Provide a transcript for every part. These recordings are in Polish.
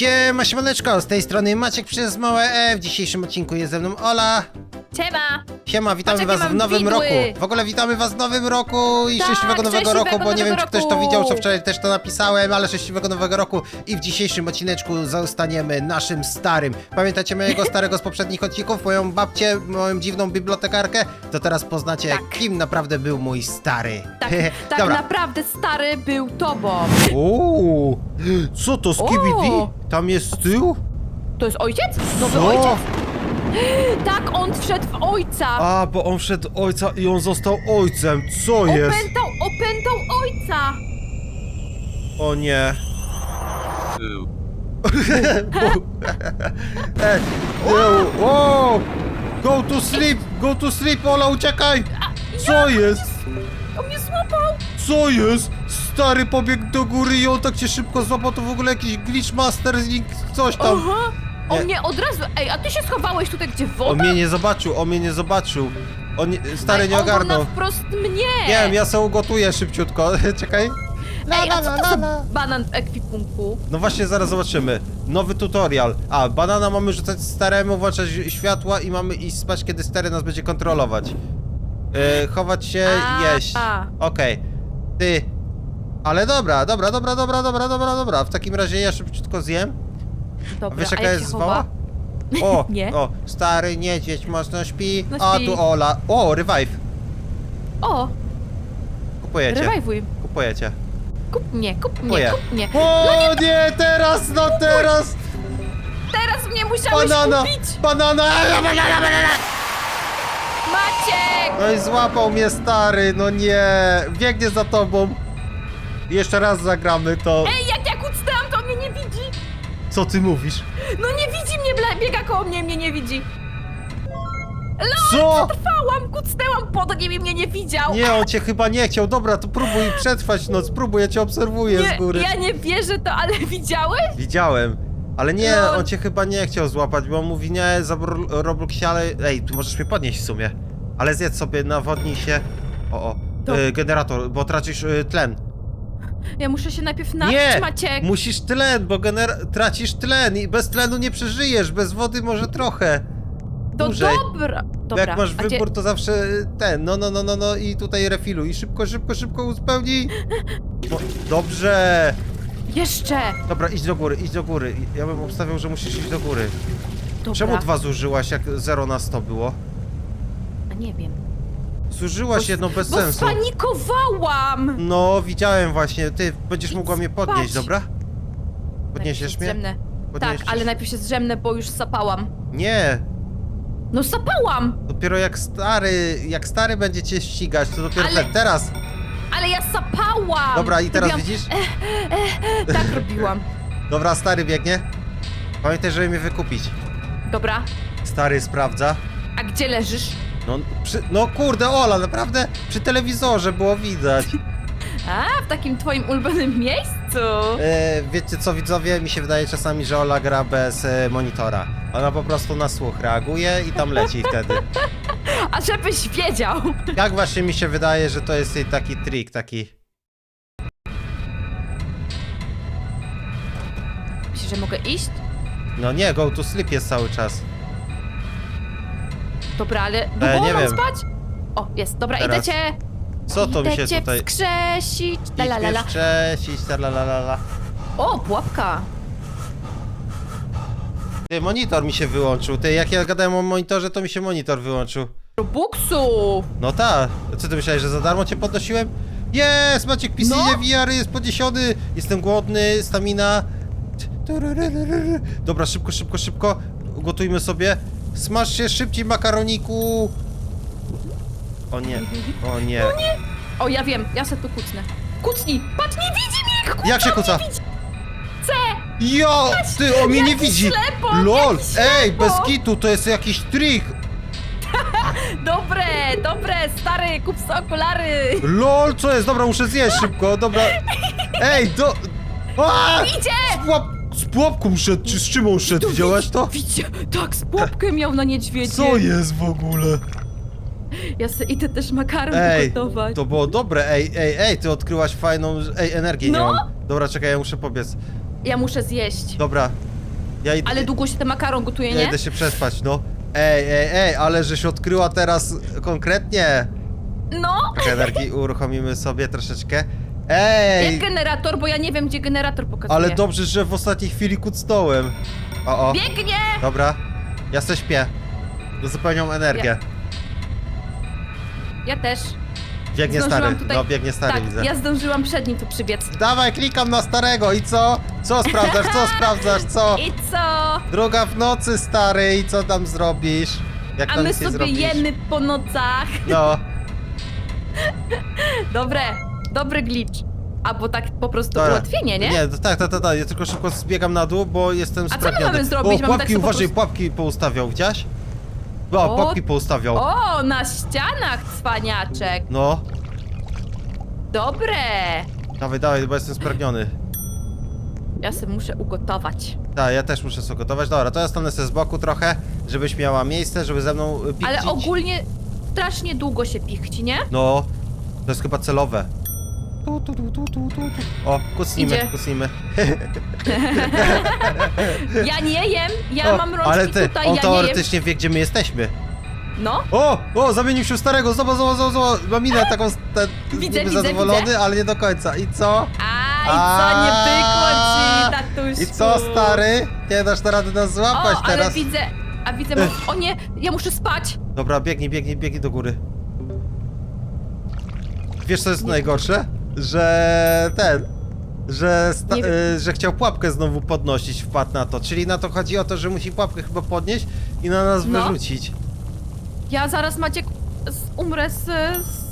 Siema, siemaneczko, z tej strony Maciek przez małe E. W dzisiejszym odcinku jest ze mną Ola. Siema! Siema, witamy Patrz, jakie was w mam nowym widły. roku. W ogóle witamy was w nowym roku i Tak, szczęśliwego nowego szczęśliwego roku, bo nie wiem, czy ktoś to roku. widział, co wczoraj też to napisałem, ale szczęśliwego nowego roku i w dzisiejszym odcineczku zostaniemy naszym starym. Pamiętacie mojego starego z poprzednich odcinków, moją babcię, moją dziwną bibliotekarkę? To teraz poznacie, Tak. kim naprawdę był mój stary. Tak, tak Dobra. naprawdę stary był tobą. Uuu, co to, Skibidi? O. Tam jest tył? To jest ojciec? Nowy Co? ojciec? Tak, on wszedł w ojca. A, bo on wszedł ojca i on został ojcem. Co jest? Opętał, opętał ojca. O nie. Ej, wow, wow. Go to sleep, go to sleep, Ola, uciekaj! Co jest? On mnie złapał. Co jest? Stary pobiegł do góry i on tak cię szybko złapał, to w ogóle jakiś glitch master, coś tam. Aha. Nie. On mnie od razu... Ej, a ty się schowałeś tutaj, gdzie woda? On mnie nie zobaczył, on mnie nie zobaczył. On nie, stary Ej, nie on ogarnął. na wprost mnie. Nie wiem, ja sobie ugotuję szybciutko, czekaj. Ej, a co to za banan w ekwipunku? No właśnie, zaraz zobaczymy. Nowy tutorial. A, banana mamy rzucać staremu, włączać światła i mamy iść spać, kiedy stary nas będzie kontrolować. Yy, chować się, A, jeść. a. Okej. Ty. Ale dobra, dobra, dobra, dobra, dobra, dobra, dobra. W takim razie ja szybciutko zjem. Dobra, wiesz a jaka jak jest się chowa? O, Nie. o, stary niedźwiedź mocno śpi. No A, śpi. tu Ola. O, revive. O, Kupujecie. rewajwuj. Kupujecie. Kup mnie, kup mnie, Kupuję. kup mnie. O nie, teraz, no teraz! Teraz mnie musiałeś Banana! kupić! Banana! Banana! Banana! Maciek! No i złapał mnie stary, no nie. Biegnie za tobą. Jeszcze raz zagramy to. Ej, jak ja kucnęłam, to on mnie nie widzi! Co ty mówisz? No nie widzi mnie, bla- biega koło mnie, mnie nie widzi. Co? Trwałam, kucnęłam pod nim i mnie nie widział. Nie, on cię chyba nie chciał. Dobra, to próbuj przetrwać noc. Próbuj, ja cię obserwuję z góry. ja nie wierzę to, ale widziałeś? Widziałem. Ale nie, No. on cię chyba nie chciał złapać, bo on mówi nie, za Ro- Robloxie, ale... Ej, tu możesz mnie podnieść w sumie. Ale zjedz sobie, nawodnij się. O, o. To- Y, generator, bo tracisz y, tlen. Ja muszę się najpierw napić, Nie! Maciek. Musisz tlen, bo gener- tracisz tlen i bez tlenu nie przeżyjesz, bez wody może trochę. To dłużej. dobra. Bo Dobra. Jak masz a gdzie- wybór, to zawsze ten, no, no, no, no, no i tutaj refiluj. Szybko, szybko, szybko uzupełnij. No, dobrze. Jeszcze! Dobra, idź do góry, idź do góry. Ja bym obstawiał, że musisz iść do góry. Dobra. Czemu dwa zużyłaś, jak 0 na 100 było? A nie wiem. Zużyłaś Bo- jedno bez Bo sensu. spanikowałam! No, widziałem właśnie. Ty będziesz mogła mnie podnieść, Spać. dobra? Najpierw Podniesiesz się mnie? zdrzemnę. Tak, Podniesiesz? ale najpierw się zdrzemnę, bo już sapałam. Nie, No sapałam! dopiero jak stary, jak stary będzie cię ścigać, to dopiero Ale- te- teraz. Ale ja sapałam! Dobra, i teraz Robiłam- widzisz? Tak robiłam. Dobra, stary biegnie. Pamiętaj, żeby mnie wykupić. Dobra. Stary sprawdza. A gdzie leżysz? No, przy, no kurde, Ola, naprawdę przy telewizorze było widać. A, w takim twoim ulubionym miejscu. E, wiecie co, widzowie? Mi się wydaje czasami, że Ola gra bez e, monitora. Ona po prostu na słuch reaguje i tam leci wtedy. A żebyś wiedział. Jak właśnie mi się wydaje, że to jest jej taki trik, taki... Myślisz, że mogę iść? No nie, go to sleep jest cały czas. Dobra, ale E, nie mam wiem. spać? O, jest. Dobra, Teraz. idę cię... Co to mi idę się cię tutaj... wskrzesić. La, la, la, la. Cześć, la. O, pułapka. Ty, monitor mi się wyłączył. Ty, jak ja gadałem o monitorze, to mi się monitor wyłączył. Robuksu. No ta. Co ty myślałeś, że za darmo cię podnosiłem? Jest! Maciek pisynie No. VR jest podniesiony! Jestem głodny, stamina. Dobra, szybko, szybko, szybko. Gotujmy sobie. Smaż się szybciej, makaroniku! O nie, o nie. O, ja wiem, ja se tu kucnę. Kucnij! Patrz, nie widzi mnie! Jak się kuca? C! Jo! Ty, on mnie nie Jaki widzi! ślepo, LOL! jaki Ej, ślepo. bez kitu, to jest jakiś trik! Dobre, dobre, stary, kup sobie okulary! LOL, co jest? Dobra, muszę zjeść szybko, dobra. Ej, do... A! Idzie! Z pułapką szedł, czy z czym on szedł? Widziałaś to? Widzicie, tak, z pułapkę miał na niedźwiedzie. Co jest w ogóle? Ja se idę też makaron Ej, gotować. to było dobre, ej, ej, ej, ty odkryłaś fajną... Ej, energię nie No. mam. Dobra, czekaj, ja muszę pobiec. Ja muszę zjeść. Dobra, Ja idę, Ale długo się ten makaron gotuje, ja nie? idę się przespać, no. Ej, ej, ej, ale żeś odkryła teraz konkretnie. No! Trochę energii uruchomimy sobie troszeczkę. Ej! Jak generator, bo ja nie wiem, gdzie generator pokazuje. Ale dobrze, że w ostatniej chwili kucnąłem. O, o. Biegnie! Dobra. Ja se śpię. Uzupełniam energię. Ja też. Biegnie Zdążyłam stary. tutaj- No, biegnie stary, tak, widzę. ja zdążyłam przed nim tu przybiec. Dawaj, klikam na starego i co? Co sprawdzasz, co sprawdzasz, co? I co? Druga w nocy, stary, i co tam zrobisz? Jak A tam my nic nie sobie zrobisz? jemy po nocach. No, Dobre, dobry glitch. Albo tak po prostu dobra. ułatwienie, nie? Nie, tak, tak, tak, tak. Ja tylko szybko zbiegam na dół, bo jestem co my spragniony. mamy zrobić? O, Mamy tak pułapki, sobie po uważaj, prostu- pułapki poustawiał, widziałeś? O, O, pułapki poustawiał. O, na ścianach cwaniaczek. No, Dobre. dawaj, dawaj, bo jestem spragniony. Ja sobie muszę ugotować. Tak, ja też muszę sobie gotować. Dobra, to ja stanę sobie z boku trochę, żebyś miała miejsce, żeby ze mną y, pichcić. Ale ogólnie strasznie długo się pichci, nie? No, to jest chyba celowe. Tu, tu, tu, tu, tu, tu. O, kucnijmy, Idzie. kucnijmy. Ja nie jem, ja O, mam rączki ale ty, tutaj, on ja nie jem. teoretycznie wie, gdzie my jesteśmy. No, O, o, zamienił się w starego, zobacz, zobacz, zobacz, zobacz. Mam minę taką, ten, Widzę, niby widzę, zadowolony, widzę. ale nie do końca. I co? Aj, co nie pykło ci, tatuśku. I co, stary? Nie dasz na rady nas złapać O, ale teraz? widzę, a widzę, o nie, ja muszę spać. Dobra, biegnij, biegnij, biegnij do góry. Wiesz co jest najgorsze? Że ten... Że, sta- y, że chciał pułapkę znowu podnosić, wpadł na to. Czyli na to chodzi o to, że musi pułapkę chyba podnieść i na nas No. wyrzucić. Ja zaraz, Maciek, z, umrę z,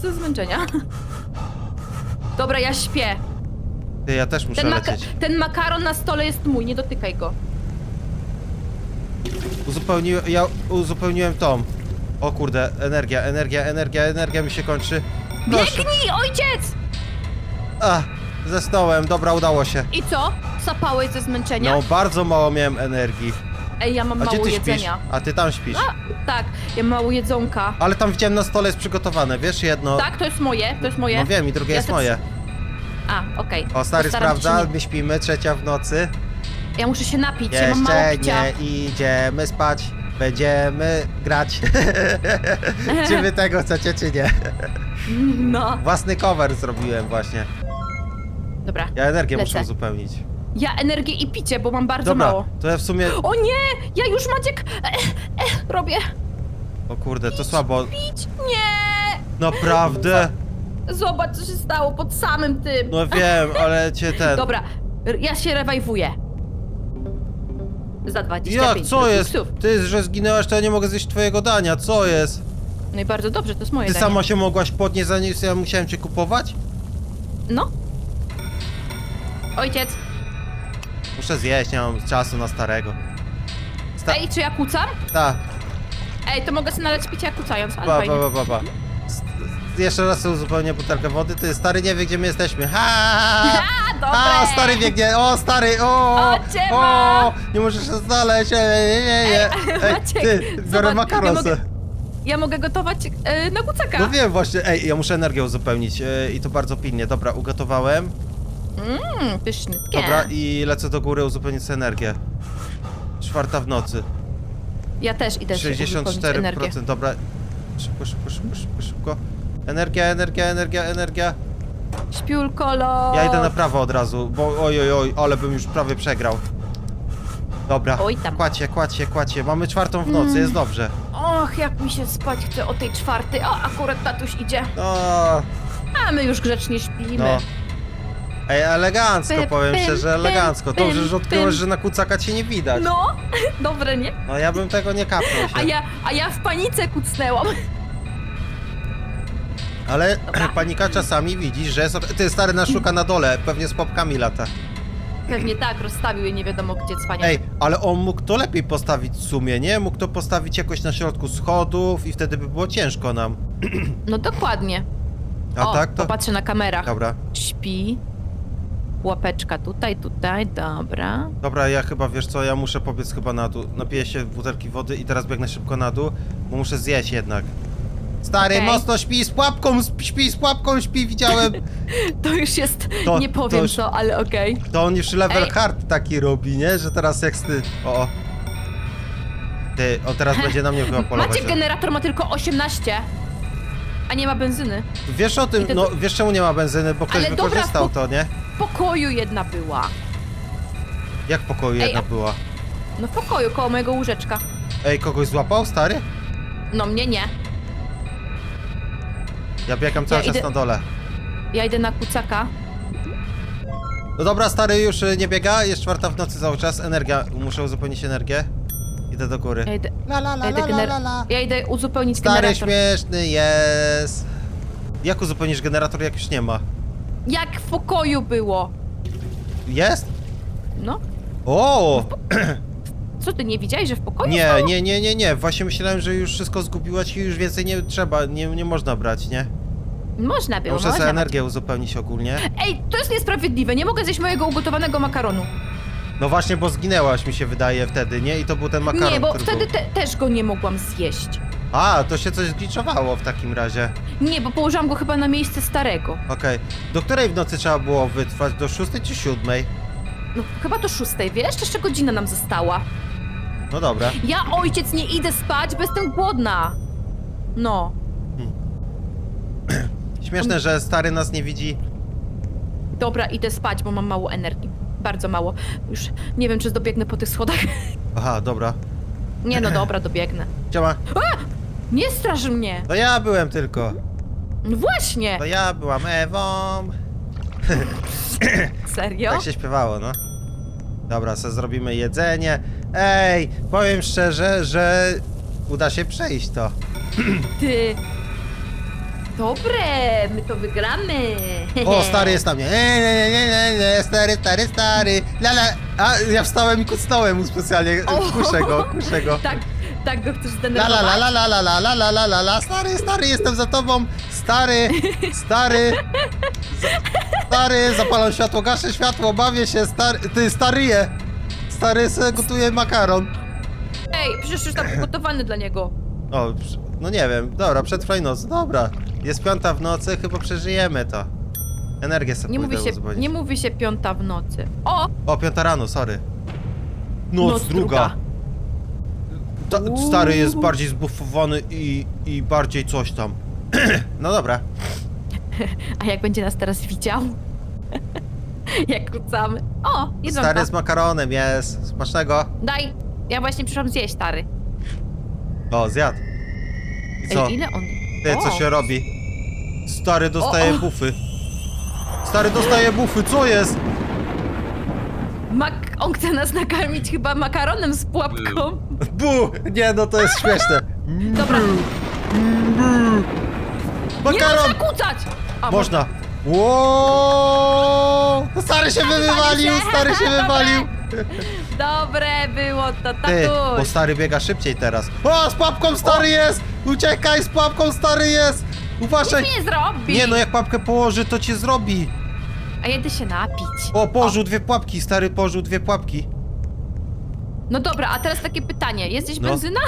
ze zmęczenia. Dobra, ja śpię. Ty, ja też muszę Ten, maka lecieć. ten makaron na stole jest mój, nie dotykaj go. Uzupełniłem, ja uzupełniłem tą. O kurde, energia, energia, energia, energia mi się kończy. Proszę. Biegnij, ojciec! A, zesnąłem, dobra, udało się. I co? Sapałeś ze zmęczenia? No, bardzo mało miałem energii. Ej, ja mam A gdzie mało ty śpisz? jedzenia. A ty tam śpisz. A, tak, ja mam mało jedzonka. Ale tam widziałem na stole jest przygotowane, wiesz, jedno. Tak, to jest moje, to jest moje. No wiem, i drugie Ja jest moje. A, okej. O, stary Postaram się sprawdza, my śpimy, trzecia w nocy. Ja muszę się napić, ja mam mało Jeszcze picia. nie idziemy spać, będziemy grać. czy wy tego chcecie, czy nie? No. Własny cover zrobiłem właśnie. Dobra. Ja energię Lecę. muszę uzupełnić. Ja energię i picie, bo mam bardzo Dobra, mało. to ja w sumie... O nie! Ja już Maciek e, e, robię. O kurde, to słabo. Pić. Nie! Naprawdę? Zobacz, co się stało pod samym tym. No wiem, ale cię ten... Dobra, r- ja się rewajwuję. Za 25 Jak, co jest? robuxów. Ty, że zginęłaś, to ja nie mogę zjeść twojego dania, co jest? No i bardzo dobrze, to jest moje Ty danie. sama się mogłaś podnieść, zanim ja musiałem cię kupować? No. Ojciec, Muszę zjeść, nie mam czasu na starego. Sta ej, czy ja kucam? Ta, Ej, to mogę sobie nalać picia kucając, ale fajnie. ba, ba, ba, ba. S- Jeszcze raz sobie uzupełnię butelkę wody. Ty, stary nie wie, gdzie my jesteśmy. Ha! A, dobre! A, stary biegnie! O, stary! O! O, ciema! o nie możesz się znaleźć! Nie, nie, nie, nie! Ej, Maciek, ty, biorę zobacz, makaron ja mogę- se. Ja mogę gotować e, na kucaka. No wiem właśnie, ej, ja muszę energię uzupełnić e, i to bardzo pilnie. Dobra, ugotowałem. Mmm, pyszniutkie. Dobra, i lecę do góry uzupełnić sobie energię. Czwarta w nocy. Ja też idę się uzupełnić energię. 64%, dobra. Szybko, szybko, szybko, szybko, szybko. Energia, energia, energia, energia. Śpiulkolo. Ja idę na prawo od razu, bo oj, oj, oj, ale bym już prawie przegrał. Dobra, Oj tam. kładźcie, kładźcie, kładźcie. Mamy czwartą w nocy, jest dobrze. Och, jak mi się spać chce o tej czwartej. O, akurat tatuś idzie. No, A my już grzecznie śpimy. no. Ej, elegancko, powiem pym, szczerze, elegancko. Dobrze, pym, że odkryłeś, że na kucaka cię nie widać. No, dobre, nie? No ja bym tego nie kapnął się. A ja, a ja w panice kucnęłam. Ale Dobra. panika czasami widzisz, że jest... Ty, stary nas szuka na dole, pewnie z popkami lata. Pewnie tak, rozstawił je nie wiadomo gdzie cwania. Ej, ale on mógł to lepiej postawić w sumie, nie? Mógł to postawić jakoś na środku schodów i wtedy by było ciężko nam. No dokładnie. A o, tak to... popatrzę na kamerach. Dobra. Śpi. Łapeczka tutaj, tutaj, dobra. Dobra, ja chyba, wiesz co, ja muszę pobiec chyba na dół. Napiję się butelki wody i teraz biegnę szybko na dół, bo muszę zjeść jednak. Stary, Okej. mocno śpi z pułapką, sp- śpi z pułapką, śpi, widziałem. To już jest, To- nie to powiem już- co, ale okej. To on już level Ej. hard taki robi, nie? Że teraz jak ty... O, o. Ty, on teraz będzie na mnie chyba polować. Maciek generator ma tylko 18, a nie ma benzyny. Wiesz o tym, no wiesz czemu nie ma benzyny, bo ktoś Ale dobra, wykorzystał to, nie? W pokoju jedna była. Jak w pokoju Ej, jedna a- była? No w pokoju, koło mojego łóżeczka. Ej, kogoś złapał, stary? No mnie nie. Ja biegam cały Ja czas idę- na dole. Ja idę na kucaka. No dobra, stary już y, nie biega, jest czwarta w nocy cały czas, energia, muszę uzupełnić energię. Idę do góry. Ja idę, La la la ja idę, la la gener- la la. ja idę uzupełnić Stary generator. śmieszny jest. Jak uzupełnisz generator, jak już nie ma? Jak w pokoju było. Jest? No. O! Co ty nie widziałeś, że w pokoju Nie, stało? nie, nie, nie, nie. Właśnie myślałem, że już wszystko zgubiłaś i już więcej nie trzeba, nie, nie można brać, nie? Można było, Muszę można. sobie energię uzupełnić ogólnie. Ej, to jest niesprawiedliwe, nie mogę zjeść mojego ugotowanego makaronu. No właśnie, bo zginęłaś mi się wydaje wtedy, nie? I to był ten makaron, nie, bo który wtedy był. te, też go nie mogłam zjeść. A, to się coś zgliczowało w takim razie. Nie, bo położyłam go chyba na miejsce starego. Okej. Do której w nocy trzeba było wytrwać? Do szóstej czy siódmej? No chyba do szóstej, wiesz? Jeszcze godzina nam została. No dobra. Ja, ojciec, nie idę spać, bo jestem głodna. No. Śmieszne, że stary nas nie widzi. Dobra, idę spać, bo mam mało energii. Bardzo mało. Już nie wiem, czy dobiegnę po tych schodach. Aha, dobra. Nie no, dobra, dobiegnę. Siema. Nie straż mnie! To ja byłem tylko. No właśnie! To ja byłam Ewą. Serio? Tak się śpiewało, no. Dobra, sobie zrobimy jedzenie. Ej, powiem szczerze, że uda się przejść to. Ty... Dobre, my to wygramy. O, stary jest tam, nie, nie, nie, nie, nie, nie, stary, stary, stary, la, la. A, ja wstałem i kucnąłem mu specjalnie, O. kuszę go, kuszę go. Tak, tak go chcesz La zdenerwować? la la la la la la la la la la la. Stary, stary, jestem za tobą. Stary, stary. Za- Stary, zapalam światło, gaszę światło, bawię się, stary. Ty, staryje Stary, se gotuje makaron. Ej, przecież już tam ugotowany dla niego. O, no nie wiem, dobra, przetrwaj noc, dobra. Jest piąta w nocy, chyba przeżyjemy to. Energię sobie Nie pójdę mówi, się, nie mówi się piąta w nocy. O! O, piąta rano, sorry. Noc druga, druga. Ta, Uuu. Stary jest bardziej zbufowany i, i bardziej coś tam No dobra A jak będzie nas teraz widział? jak kucamy. O, jedzonka. Stary z makaronem jest. Smacznego. Daj. Ja właśnie przyszłam zjeść, stary. O, zjadł. I co? Ej, ile on... Ty, co O. się robi? Stary dostaje O, o. bufy. Stary dostaje bufy, co jest? Mak... On chce nas nakarmić chyba makaronem z pułapką. Bu! Nie, no to jest śmieszne. Dobra, nie Makaron! można kucać! A, Można. Wow! Stary się wywalił, stary się wywalił. Dobre było to, Ty, bo tatuś. stary biega szybciej teraz. O, z pułapką stary jest! Uciekaj, z pułapką stary jest! Uważaj! Nic mi nie zrobi. Nie no, jak pułapkę położy, to cię zrobi. A jedę się napić. O, położył dwie pułapki, stary położył dwie pułapki. No dobra, a teraz takie pytanie. Jest gdzieś No. benzyna?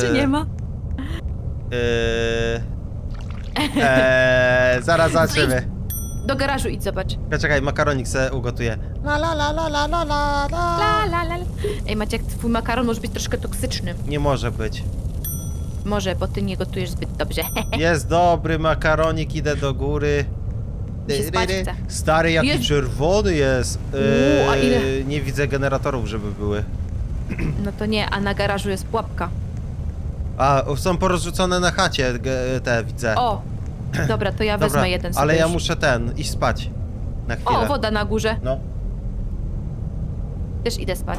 Czy Eee, nie ma? Eee, eee, zaraz zobaczymy. Do garażu idź, zobacz. Czekaj, Czekaj, makaronik se ugotuje. La la la la la la la La, la. la, la. la. Ej, Maciek, twój makaron może być troszkę toksyczny. Nie może być. Może, bo ty nie gotujesz zbyt dobrze. Jest dobry makaronik, idę do góry. Spać chce. Stary, jaki Jest- czerwony jest. Uuu, a ile? Nie widzę generatorów, żeby były. No to nie, a na garażu jest pułapka. A, są porozrzucone na chacie, ge- te widzę. O! Dobra, to ja Dobra, wezmę jeden sobie ale ja już. muszę ten, iść spać. Na chwilę. O, woda na górze. No. Też idę spać.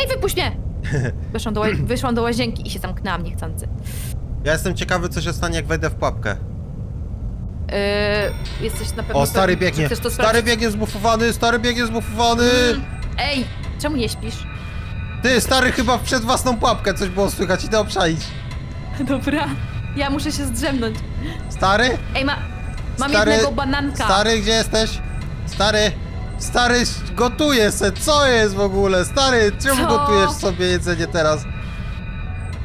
Ej, wypuść mnie! Wyszłam do, ła- wyszłam do łazienki i się zamknęłam niechcący. Ja jestem ciekawy, co się stanie, jak wejdę w pułapkę. Yy, jesteś na pewno O, stary pewny, biegnie. chcesz to Stary sprawdzić? biegnie zbufowany, stary biegnie zbufowany. Mm, Ej, czemu nie śpisz? Ty, stary chyba przed własną pułapkę coś było słychać, idę obczaić. Dobra, ja muszę się zdrzemnąć. Stary? Ej, ma, mam Stary, jednego bananka. Stary, gdzie jesteś? Stary, stary, gotuje se, co jest w ogóle? Stary, czemu Co? gotujesz sobie jedzenie teraz?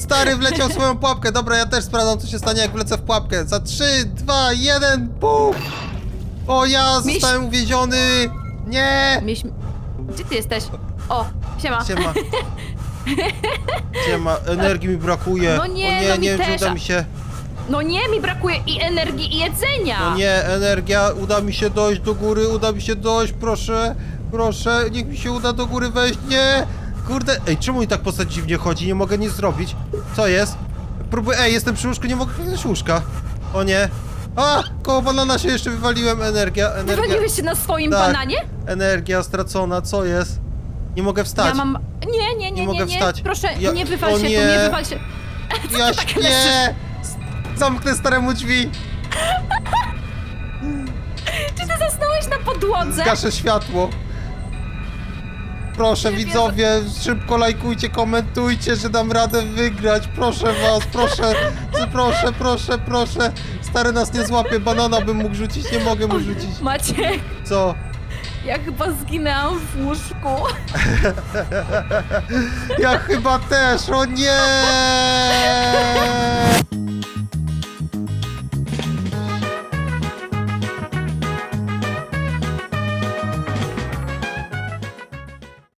Stary wleciał w swoją pułapkę. Dobra, ja też sprawdzam, co się stanie, jak wlecę w pułapkę. Za 3, 2, 1, puf! O, ja Miś- zostałem uwięziony! Nie! Miś... Gdzie ty jesteś? O, siema. Siema. Siema, energii mi brakuje. No nie, o nie, no mi nie wiem, czy też, uda mi się. No nie, mi brakuje i energii, i jedzenia. No nie, energia, uda mi się dojść do góry, uda mi się dojść, proszę, proszę, niech mi się uda do góry wejść, nie! Kurde, ej, czemu mi tak postać dziwnie chodzi, nie mogę nic zrobić? Co jest? Próbuję, ej, jestem przy łóżku, nie mogę znaleźć łóżka. O nie. A, koło banana się jeszcze wywaliłem, energia, energia. Wywaliłeś się na swoim Tak. bananie? Energia stracona, co jest? Nie mogę wstać. Ja mam... Nie, nie, nie, Nie nie, mogę nie. wstać. Proszę, Ja- nie wywal o się tu, nie. nie wywal się. Ja tak śpię! leżysz? Zamknę staremu drzwi, Czy ty zasnąłeś na podłodze? zgaszę światło. Proszę widzowie, szybko lajkujcie, komentujcie, że dam radę wygrać. Proszę was, proszę, proszę, proszę, proszę. Stary nas nie złapie, banana bym mógł rzucić, nie mogę mu rzucić. Maciek, Co? ja chyba zginęłam w łóżku. Ja chyba też, o nie!